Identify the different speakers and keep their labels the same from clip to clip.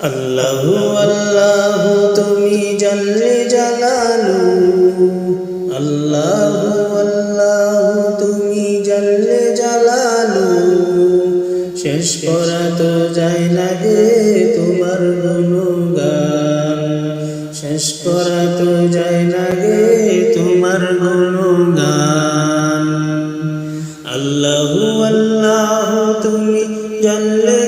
Speaker 1: আল্লাহু আল্লাহু, তুমি জানলে জালালু। আল্লাহু আল্লাহু, তুমি জানলে জালালু। শেষ করা তো যায় না গে তোমার গুণগান। শেষ করা তো যায় না গে তোমার গুণগান। আল্লাহু আল্লাহু, তুমি জালালু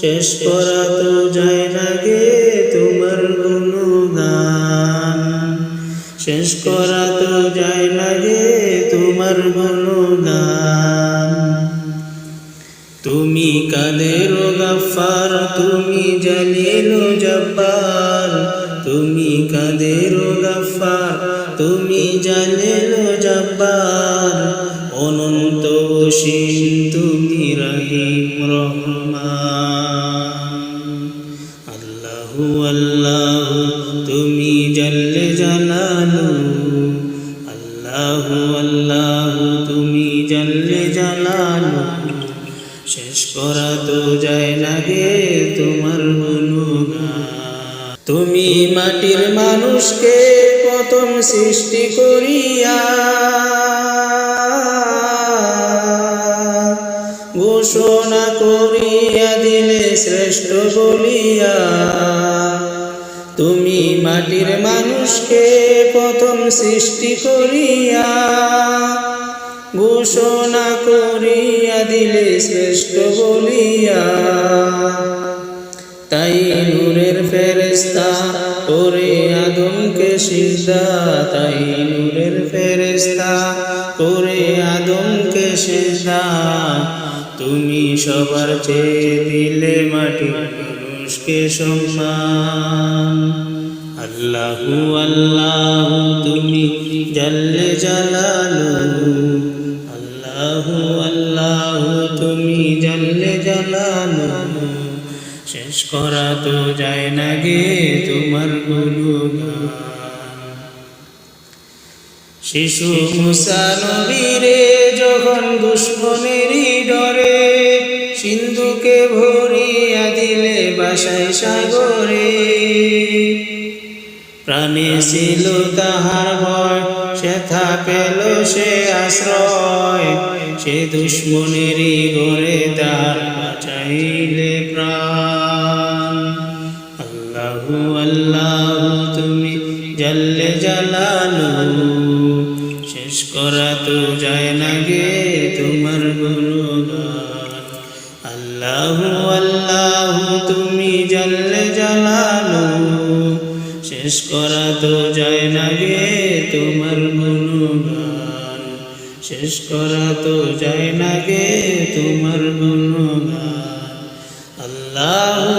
Speaker 1: শেষ করা তো যায় না গে তোমার গুণগান। শেষ করা তো যায় না গে তোমার গুণগান। তুমি কাদের গাফার তুমি জালিল জব্বার। তুমি কাদের গাফার তুমি জালিল জব্বার। অনন্ত অসীম তুমি রহিম রহমান। জাল্লে জালালু আল্লাহু, আল্লাহ, তুমি জাল্লে জালালু শেষ করা তো যায় না গে তোমার তুমি মাটির মানুষকে প্রথম সৃষ্টি করিয়া ঘোষণা করিয়া দিলে শ্রেষ্ঠ বলিয়া তুমি মাটির মানুষকে প্রথম সৃষ্টি করিয়া ঘোষণা করিয়া দিলে শ্রেষ্ঠ বলিয়া। তাই নূরের ফেরেস্তা করে আদমকে সিজদা তাই নূরের ফেরেস্তা করে আদমকে সিজদা তুমি সবার চেয়ে দিলে মাটি মানুষকে সম্মান। আল্লাহু আল্লাহ, তুমি জাল্লে জালালু। আল্লাহু আল্লাহ, তুমি জাল্লে জালালু। শেষ করা তো যায় না গে তোমার গুণগান। শিশু মুসা নবীরে যখন দুশ্মনেরই ডরে, সিন্ধুকে ভরিয়া দিলে বাসায় সাগরে। প্রাণে ছিল তাহার ভয় সেথা পেল সে আশ্রয়। সে দুশ্মনেরই গড়ে তার বাঁচাইলে প্রাণ। আল্লাহু, আল্লাহ, তুমি জাল্লে জালালু। শেষ করা তো যায় না গে তোমার গুণগান। আল্লাহু, আল্লাহ, তুমি জালালু শেষ করা তো যায় না গে তোমার গুণগান শেষ করা তো যায় না গে তোমার গুণগান আল্লাহু